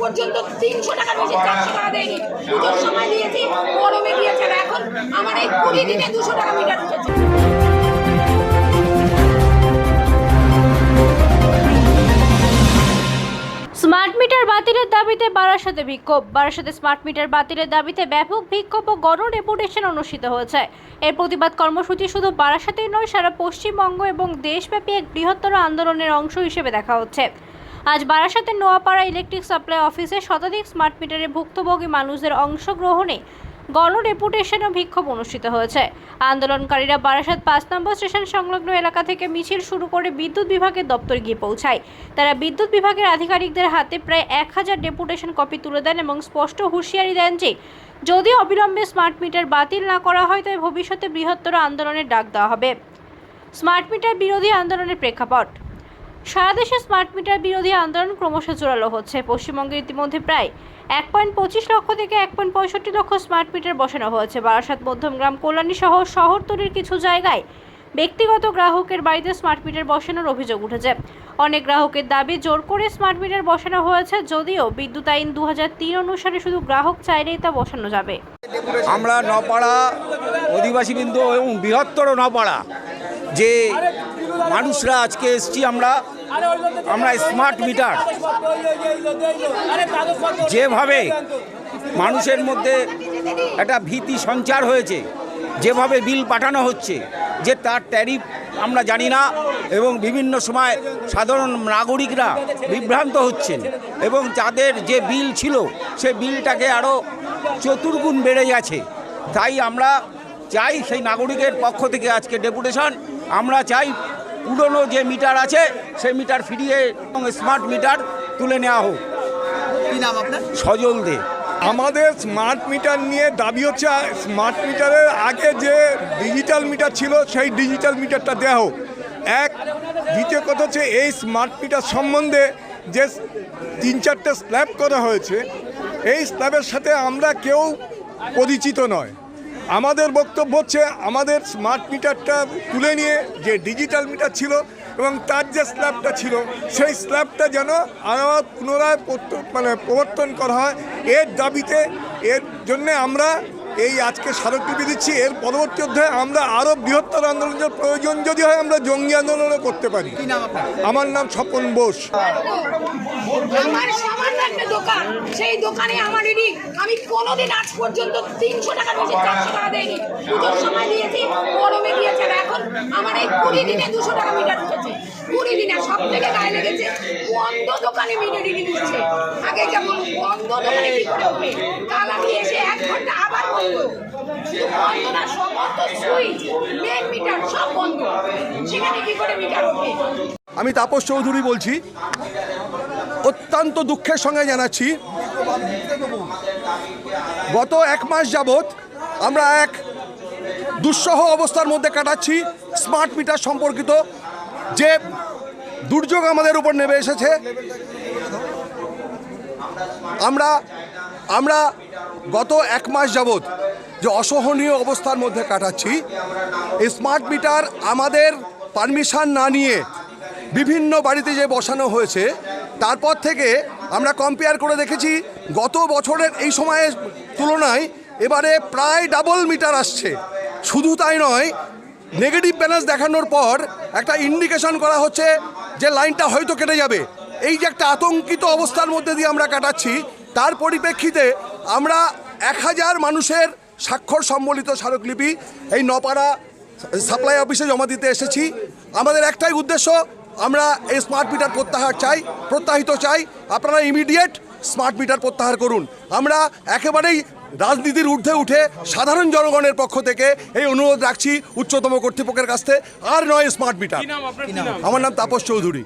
পর্যন্ত তিনশো টাকার বেশি চারশো টাকা দেয়নি। পুজোর সময় দিয়েছি, গরমে দিয়েছে এখন আমার এই কুড়ি দিনে দুশো টাকা মিটার উঠেছে। স্মার্ট মিটার বাতিলের দাবিতে বারাসাতে বিক্ষোভ। বারাসাতে স্মার্ট মিটার বাতিলের দাবিতে ব্যাপক বিক্ষোভ ও গণ ডেপুটেশন অনুষ্ঠিত হয়েছে। এর প্রতিবাদ কর্মসূচি শুধু বারাসাতেই নয়, সারা পশ্চিমবঙ্গ এবং দেশব্যাপী এক বৃহত্তর আন্দোলনের অংশ হিসেবে দেখা হচ্ছে। আজ বারাসাতের নোয়াপাড়া ইলেকট্রিক সাপ্লাই অফিসে শতাধিক স্মার্ট মিটারে ভুক্তভোগী মানুষদের অংশগ্রহণে গণ ডেপুটেশন ও বিক্ষোভ অনুষ্ঠিত হয়েছে। আন্দোলনকারীরা বারাসাত পাঁচ নম্বর স্টেশন সংলগ্ন এলাকা থেকে মিছিল শুরু করে বিদ্যুৎ বিভাগের দপ্তরে গিয়ে পৌঁছায়। তারা বিদ্যুৎ বিভাগের আধিকারিকদের হাতে প্রায় এক হাজার ডেপুটেশন কপি তুলে দেন এবং স্পষ্ট হুঁশিয়ারি দেন যে, যদি অবিলম্বে স্মার্ট মিটার বাতিল না করা হয় তবে ভবিষ্যতে বৃহত্তর আন্দোলনের ডাক দেওয়া হবে। স্মার্ট মিটার বিরোধী আন্দোলনের প্রেক্ষাপট। সারা দেশে স্মার্ট মিটার বিরোধী আন্দোলন ক্রমশ জোরালো হচ্ছে। পশ্চিমবঙ্গে ইতিমধ্যে প্রায় এক পয়েন্ট পঁচিশ লক্ষ থেকে এক পয়েন্ট পঁয়ষট্টি লক্ষ স্মার্ট মিটার বসানো হয়েছে। বারাসাত, মধ্যমগ্রাম, কল্যাণী সহ শহরতলির কিছু জায়গায় ব্যক্তিগত গ্রাহকের বাড়িতে স্মার্ট মিটার বসানোর অভিযোগ উঠেছে। অনেক গ্রাহকের দাবি, জোর করে স্মার্ট মিটার বসানো হয়েছে যদিও বিদ্যুৎ আইন দু হাজার তিন অনুসারে শুধু গ্রাহক চাইলেই তা বসানো যাবে। আমরা নপাড়া অধিবাসীবৃন্দ এবং বৃহত্তর নপাড়া যে মানুষরা আজকে এসছি আমরা আমরা স্মার্ট মিটার যেভাবে মানুষের মধ্যে একটা ভীতি সঞ্চার হয়েছে, যেভাবে বিল পাঠানো হচ্ছে, যে তার ট্যারিফ আমরা জানি না এবং বিভিন্ন সময় সাধারণ নাগরিকরা বিভ্রান্ত হচ্ছেন এবং যাদের যে বিল ছিল, সে বিলটাকে আরও চতুর্গুণ বেড়ে গেছে। তাই আমরা চাই সেই নাগরিকের পক্ষ থেকে আজকে ডেপুটেশন। আমরা চাই পুরনো যে মিটার আছে সেই মিটার ফিরিয়ে এবং স্মার্ট মিটার তুলে নেওয়া হোক। কি নাম আপনার? সজল দে। আমাদের স্মার্ট মিটার নিয়ে দাবি হচ্ছে স্মার্ট মিটারের আগে যে ডিজিটাল মিটার ছিল সেই ডিজিটাল মিটারটা দেওয়া হোক। এক দ্বিতীয় কথা হচ্ছে এই স্মার্ট মিটার সম্বন্ধে যে তিন চারটে স্ল্যাব করা হয়েছে এই স্ল্যাবের সাথে আমরা কেউ পরিচিত নয়। আমাদের বক্তব্য হচ্ছে আমাদের স্মার্ট মিটারটা তুলে নিয়ে যে ডিজিটাল মিটার ছিল এবং তার যে স্ল্যাবটা ছিল সেই স্ল্যাবটা যেন আবার পুনরায় প্রত্য- মানে প্রবর্তন করা হয়। এর দাবিতে এর জন্যে আমরা এই আজকে স্মারকলিপি দিচ্ছি। এর পরবর্তী অধ্যায়ে আমরা আরও বৃহত্তর আন্দোলনের প্রয়োজন যদি হয় আমরা জঙ্গি আন্দোলনও করতে পারি। আমার নাম স্বপন বোস। আমার সামান্য একটা দোকান। সেই দোকানে আমার এডি আমি কোনোদিন আজ পর্যন্ত তিনশো টাকার বেশি চারশো টাকা দেয়নি। পুজোর সময় দিয়েছি, গরমে দিয়েছে এখন আমার এই কুড়ি দিনে দুশো টাকা মিটার উঠেছে। কুড়ি দিনে সব থেকে গায়ে লেগেছে বন্ধ দোকানে মিটার ইডি দিচ্ছে। আগে যেমন বন্ধ দোকানে কি করে উঠে? কাল আমি এসে এক ঘণ্টা আবার বন্ধ বন্ধ না, সমস্ত সুইচ মিটার সব সেখানে কি করে মিটার আমি তাপস চৌধুরী বলছি। অত্যন্ত দুঃখের সঙ্গে জানাচ্ছি। গত এক মাস যাবৎ আমরা এক দুঃসহ অবস্থার মধ্যে কাটাচ্ছি, স্মার্ট মিটার সম্পর্কিত। যে দুর্যোগ আমাদের উপর নেমে এসেছে, আমরা আমরা গত এক মাস যাবৎ যে অসহনীয় অবস্থার মধ্যে কাটাচ্ছি, এই স্মার্ট মিটার আমাদের পারমিশন না নিয়ে বিভিন্ন বাড়িতে যে বসানো হয়েছে তারপর থেকে আমরা কম্পেয়ার করে দেখেছি, গত বছরের এই সময়ের তুলনায় এবারে প্রায় ডাবল মিটার আসছে। শুধু তাই নয় নেগেটিভ ব্যালেন্স দেখানোর পর একটা ইন্ডিকেশন করা হচ্ছে যে লাইনটা হয়তো কেটে যাবে। এই যে একটা আতঙ্কিত অবস্থার মধ্যে দিয়ে আমরা কাটাচ্ছি, তার পরিপ্রেক্ষিতে আমরা এক হাজার মানুষের স্বাক্ষর সম্বলিত স্মারকলিপি এই নপাড়া সাপ্লাই অফিসে জমা দিতে এসেছি। আমাদের একটাই উদ্দেশ্য আমরা এই স্মার্ট মিটার প্রত্যাহার চাই প্রত্যাহিত চাই। আপনারা ইমিডিয়েট স্মার্ট মিটার প্রত্যাহার করুন। আমরা একেবারেই রাজনীতির ঊর্ধ্বে উঠে সাধারণ জনগণের পক্ষ থেকে এই অনুরোধ রাখছি উচ্চতম কর্তৃপক্ষের কাছ থেকে। আর নয় স্মার্ট মিটার আমার নাম তাপস চৌধুরী।